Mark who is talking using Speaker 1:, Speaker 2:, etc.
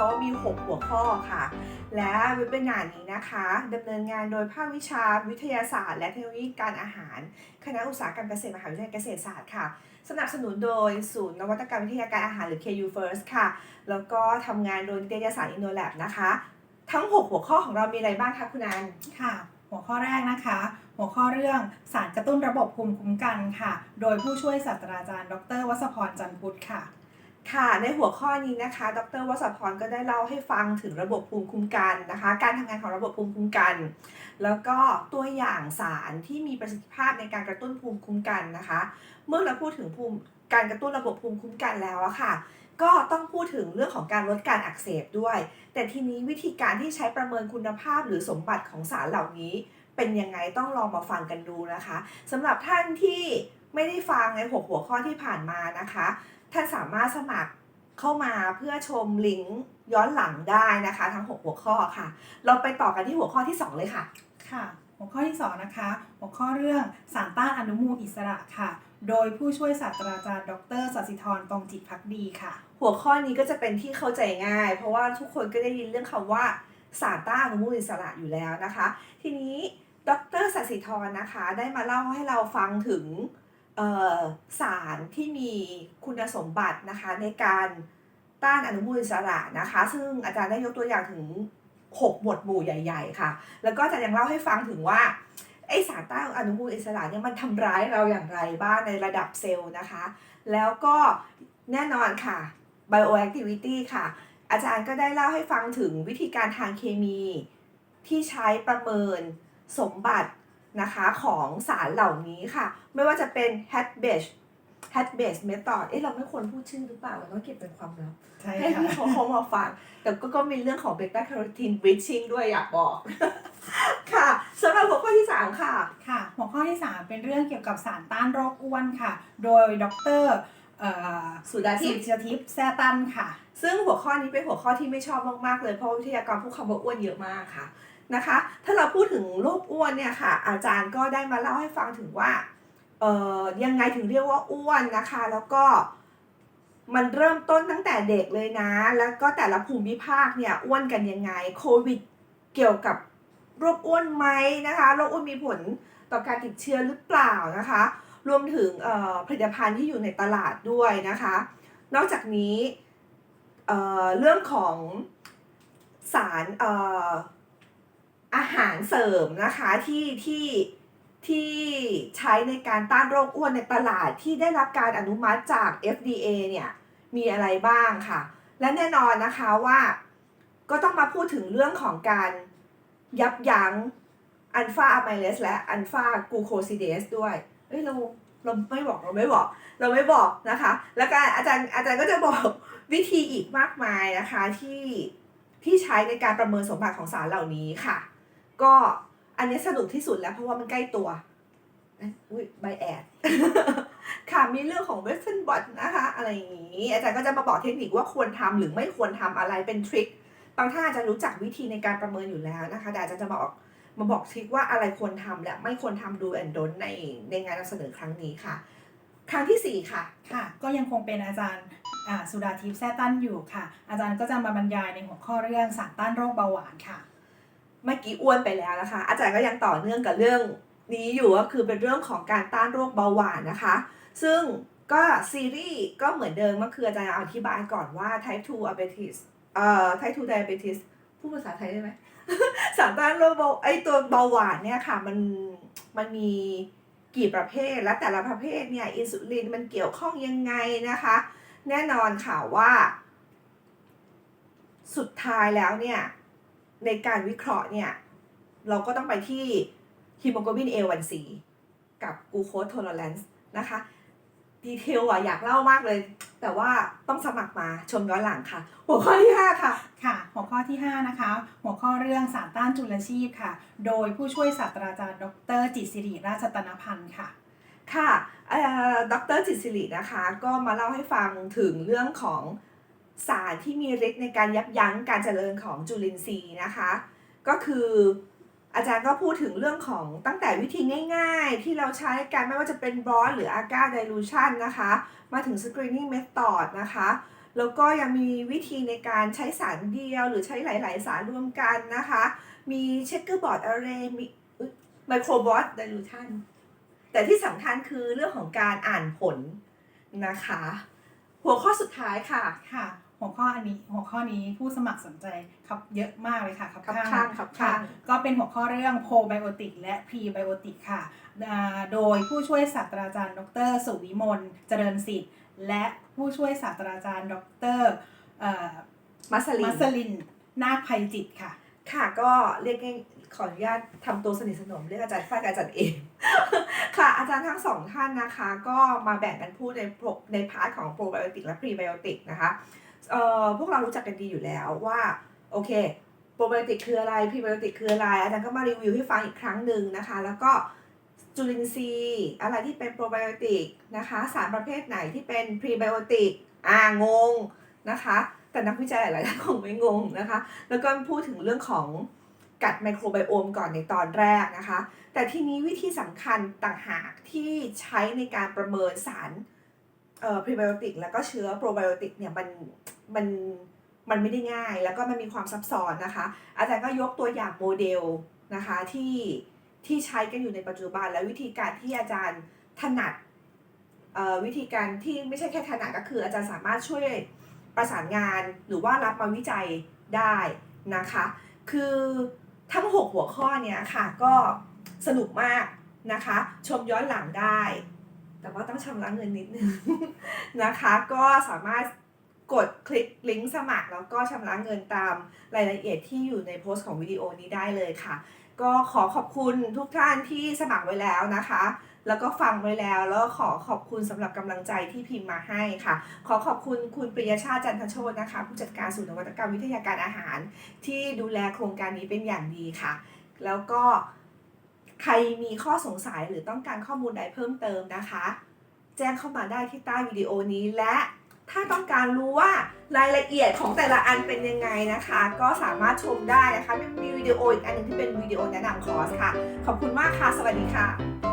Speaker 1: ราะว่ามี 6 หัวข้อค่ะ และเว็บนาร์นี้นะคะดำเนินงานโดยภาควิชาวิทยาศาสตร์ และเทคโนโลยีการอาหาร คณะอุตสาหกรรมเกษตรมหาวิทยาลัยเกษตรศาสตร์ค่ะ สนับสนุนโดยศูนย์นวัตกรรมวิทยาการอาหารหรือ KU First ค่ะ แล้วก็ทำงานโดยนิตยสาร InnoLab นะคะ ทั้ง 6 หัวข้อของเรามีอะไรบ้างคะคุณอัน
Speaker 2: ค่ะหัวข้อแรกนะคะ หัวข้อเรื่องสารกระตุ้นระบบภูมิคุ้มกันค่ะ โดยผู้ช่วยศาสตราจารย์ ดร วัศพรจันพุทธค่ะ
Speaker 1: ค่ะ ในหัวข้อนี้นะคะ ดรวสพรก็ได้เล่าให้ฟังถึงระบบภูมิคุ้มกันนะคะ การทำงานของระบบภูมิคุ้มกัน แล้วก็ตัวอย่างสารที่มีประสิทธิภาพในการกระตุ้นภูมิคุ้มกันนะคะ เมื่อเราพูดถึงภูมิการกระตุ้นระบบภูมิคุ้มกันแล้วอะค่ะ ก็ต้องพูดถึงเรื่องของการลดการอักเสบด้วย แต่ทีนี้วิธีการที่ใช้ประเมินคุณภาพหรือสมบัติของสารเหล่านี้ เป็นยังไงต้องลองมาฟังกันดูนะคะสำหรับท่านที่ไม่ได้ฟังในหกหัวข้อที่ผ่านมานะคะ ท่านสามารถสมัครเข้ามาเพื่อชมลิงก์ย้อนหลังได้นะคะ ทั้ง 6 หัวข้อค่ะ เราไปต่อกันที่หัวข้อที่ 2 เลยค่ะ
Speaker 2: ค่ะ หัวข้อที่ 2 นะคะ หัวข้อเรื่องสารต้านอนุมูลอิสระค่ะ โดยผู้ช่วยศาสตราจารย์ ดรสศิธรตรงจิตพักดีค่ะ
Speaker 1: หัวข้อนี้ก็จะเป็นที่เข้าใจง่าย เพราะว่าทุกคนก็ได้ยินเรื่องคำว่าสารต้านอนุมูลอิสระอยู่แล้วนะคะ ทีนี้ดรสัสิธรนะคะ ได้มาเล่าให้เราฟังถึงเอ่อ สารที่มีคุณสมบัตินะคะในการต้านอนุมูลอิสระนะคะ ซึ่งอาจารย์ได้ยกตัวอย่างถึง 6 หมวดหมู่ใหญ่ ๆ ค่ะ แล้วก็อาจารย์ยังเล่าให้ฟังถึงว่าไอสารต้านอนุมูลอิสระเนี่ยมันทำร้ายเราอย่างไรบ้างในระดับเซลล์นะคะ แล้วก็แน่นอนค่ะ bioactivity ค่ะ อาจารย์ก็ได้เล่าให้ฟังถึงวิธีการทางเคมีที่ใช้ประเมินสมบัติ นะคะของสารเหล่านี้ค่ะ ไม่ว่าจะเป็น hat base hat base method เอ๊ะเราไม่ควรพูดชื่อหรือเปล่าเราต้องเก็บเป็นความลับ
Speaker 2: ใช่
Speaker 1: ให้
Speaker 2: ค่ะ
Speaker 1: พี่เขาเขามาฟังแต่ก็ก็มีเรื่องของ beta carotene bleaching ด้วยอยากบอก ค่ะสำหรับหัวข้อที่ 3 ค่ะ
Speaker 2: ค่ะ หัวข้อที่ 3 เป็นเรื่องเกี่ยวกับสารต้านโรคอ้วนค่ะ โดยดรเอ่อ
Speaker 1: สุดาทิ
Speaker 2: สิ
Speaker 1: พย์
Speaker 2: ทธิทิพย์แซ่ตันค่ะ
Speaker 1: ซึ่งหัวข้อนี้เป็นหัวข้อที่ไม่ชอบมาก ๆ เลย เพราะวิทยากรพูดคำว่าอ้วนเยอะมากค่ะ นะคะ ถ้าเราพูดถึงโรคอ้วนเนี่ยค่ะ อาจารย์ก็ได้มาเล่าให้ฟังถึงว่าเอ่อยังไงถึงเรียกว่าอ้วนนะคะ แล้วก็มันเริ่มต้นตั้งแต่เด็กเลยนะ แล้วก็แต่ละภูมิภาคเนี่ยอ้วนกันยังไง โควิดเกี่ยวกับโรคอ้วนไหมนะคะ โรคอ้วนมีผลต่อการติดเชื้อหรือเปล่านะคะ รวมถึงผลิตภัณฑ์ที่อยู่ในตลาดด้วยนะคะ นอกจากนี้เเรื่องของสาร อาหารเสริมนะคะที่ที่ที่ใช้ในการต้านโรคอ้วนในตลาดที่ได้รับการอนุมัติจาก FDA เนี่ยมีอะไรบ้างค่ะ และแน่นอนนะคะว่า ก็ต้องมาพูดถึงเรื่องของการยับยั้งอัลฟาอะไมเลสและอัลฟากูโคซิเดสด้วย เอ้ยเราเราไม่บอกเราไม่บอก เราไม่บอกนะคะ แล้วก็อาจารย์อาจารย์ก็จะบอกวิธีอีกมากมายนะคะที่ที่ใช้ในการประเมินสมบัติของสารเหล่านี้ค่ะ ก็อันนี้สนุกที่สุดแล้วเพราะว่ามันใกล้ตัวเอ้ยอุ้ยใบแอด ค่ะมีเรื่องของ Western Bot นะคะอะไรอย่างนี้ อาจารย์ก็จะมาบอกเทคนิคว่าควรทำหรือไม่ควรทำอะไรเป็นทริคบางท่านอาจจะรู้จักวิธีในการประเมินอยู่แล้วนะคะ แต่อาจารย์จะมาบอกมาบอกทริคว่าอะไรควรทำและไม่ควรทำดูแอนดนในในงานนำเสนอครั้งนี้ค่ะ ครั้งที่สี่ค่ะ
Speaker 2: ค่ะ ก็ยังคงเป็นอาจารย์สุดาทิพย์แซ่ตันอยู่ค่ะ อาจารย์ก็จะมาบรรยายในหัวข้อเรื่องสารต้านโรคเบาหวานค่ะ
Speaker 1: เมื่อกี้อ้วนไปแล้วนะคะ อาจารย์ก็ยังต่อเนื่องกับเรื่องนี้อยู่ก็คือเป็นเรื่องของการต้านโรคเบาหวานนะคะ ซึ่งก็ซีรีส์ก็เหมือนเดิมก็คืออาจารย์อธิบายก่อนว่า type 2 diabetes เอ่อ type 2 diabetes พูดภาษาไทยได้ไหมสารต้านโรคเบาไอตัวเบาหวานเนี่ยค่ะมันมันมีกี่ประเภทและแต่ละประเภทเนี่ยอินซูลินมันเกี่ยวข้องยังไงนะคะ แน่นอนค่ะว่า สุดท้ายแล้วเนี่ย ในการวิเคราะห์เนี่ยเราก็ต้องไปที่ฮีโมโกลบิน A1C กับกูโคสโท l เลนซ์นะคะดีเทลอะอยากเล่ามากเลย แต่ว่าต้องสมัครมาชมย้อนหลังค่ะ หัวข้อที่ 5 ค่ะ
Speaker 2: ค่ะ หัวข้อที่ 5 นะคะ หัวข้อเรื่องสารต้านจุลชีพค่ะ โดยผู้ช่วยศาสตราจารย์ ดร จิตรศิริราชตนพันธ์ค่ะ
Speaker 1: ค่ะเอ่อดรจิตรศิรินะคะ ก็มาเล่าให้ฟังถึงเรื่องของ สารที่มีฤทธิ์ในการยับยั้งการเจริญของจุลินทรีย์นะคะ ก็คืออาจารย์ก็พูดถึงเรื่องของตั้งแต่วิธีง่ายๆ ที่เราใช้กันไม่ว่าจะเป็นบรอสหรืออาก้าไดลูชันนะคะ มาถึง screening method นะคะ แล้วก็ยังมีวิธีในการใช้สารเดียว หรือใช้หลาย ๆ สารรวมกันนะคะ มีเช็คเกอร์บอร์ดอะไรมีไมโครบอสไดลูชันแต่ที่สำคัญคือเรื่องของการอ่านผลนะคะ หัวข้อสุดท้ายค่ะ
Speaker 2: ค่ะ หัวข้ออันนี้หัวข้อนี้ผู้สมัครสนใจครับเยอะมากเลยค่ะครับ
Speaker 1: ครับข้างครับข้าง
Speaker 2: ก็เป็นหัวข้อเรื่องโ r รไบโอติกและพรีไบโอติกค่ะอ่าโดยผู้ช่วยศาสตราจารย์ ดร สุวิมลเจริญสิทธิ์ และผู้ช่วยศาสตราจารย์ ดรเอ่อ
Speaker 1: มัสลิ
Speaker 2: มั
Speaker 1: น
Speaker 2: สลินนาคภัยจิตค่ะ
Speaker 1: ค่ะก็เรียกง่ายขออนุญาตทำตัวสนิทสนมเรียกอาจารย์ฝ้ายกับอาจารย์เองค่ะอาจารย์ทั้งสองท่านนะคะ ก็มาแบ่งกันพูดใน pro- ในพาร์ทของโปรไบโอติกและพรีไบโอติกนะคะ เอ่อพวกเรารู้จักกันดีอยู่แล้วว่า โอเคโปรไบโอติกคืออะไรพรีไบโอติกคืออะไรอาจารย์ก็มารีวิวให้ฟังอีกครั้งหนึ่งนะคะ แล้วก็จุลินทรีย์อะไรที่เป็นโปรไบโอติกนะคะ สารประเภทไหนที่เป็นพรีไบโอติกอ่างงนะคะ แต่นักวิจัยหลายท่านคงไม่งงนะคะ แล้วก็พูดถึงเรื่องของกัดไมโครไบโอมก่อนในตอนแรกนะคะ แต่ทีนี้วิธีสำคัญต่างหากที่ใช้ในการประเมินสาร เอ่อพรีไบโอติกแล้วก็เชื้อโปรไบโอติกเนี่ยมันมันมันไม่ได้ง่าย แล้วก็มันมีความซับซ้อนนะคะ อาจารย์ก็ยกตัวอย่างโมเดลนะคะที่ที่ใช้กันอยู่ในปัจจุบัน และวิธีการที่อาจารย์ถนัดเอ่อวิธีการที่ไม่ใช่แค่ถนัดก็คืออาจารย์สามารถช่วยประสานงานหรือว่ารับมาวิจัยได้นะคะ คือทั้ง 6 หัวข้อเนี้ยค่ะก็สนุกมากนะคะ ชมย้อนหลังได้ แต่ว่าต้องชำระเงินนิดนึงนะคะ ก็สามารถกดคลิกลิงก์สมัคร แล้วก็ชำระเงินตามรายละเอียดที่อยู่ในโพสต์ของวิดีโอนี้ได้เลยค่ะ ก็ขอขอบคุณทุกท่านที่สมัครไว้แล้วนะคะ แล้วก็ฟังไว้แล้วแล้วขอขอบคุณสำหรับกำลังใจที่พิมพ์มาให้ค่ะ ขอขอบคุณคุณปริยชาติจันทโชตนะคะ ผู้จัดการศูนย์นวัตกรรมวิทยาการอาหาร ที่ดูแลโครงการนี้เป็นอย่างดีค่ะ แล้วก็ ใครมีข้อสงสัยหรือต้องการข้อมูลใดเพิ่มเติมนะคะ แจ้งเข้ามาได้ที่ใต้วิดีโอนี้และถ้าต้องการรู้ว่ารายละเอียดของแต่ละอันเป็นยังไงนะคะ ก็สามารถชมได้นะคะมีวิดีโออีกอันหนึงที่เป็นวิดีโอแนะนำคอร์สค่ะ ขอบคุณมากค่ะ สวัสดีค่ะ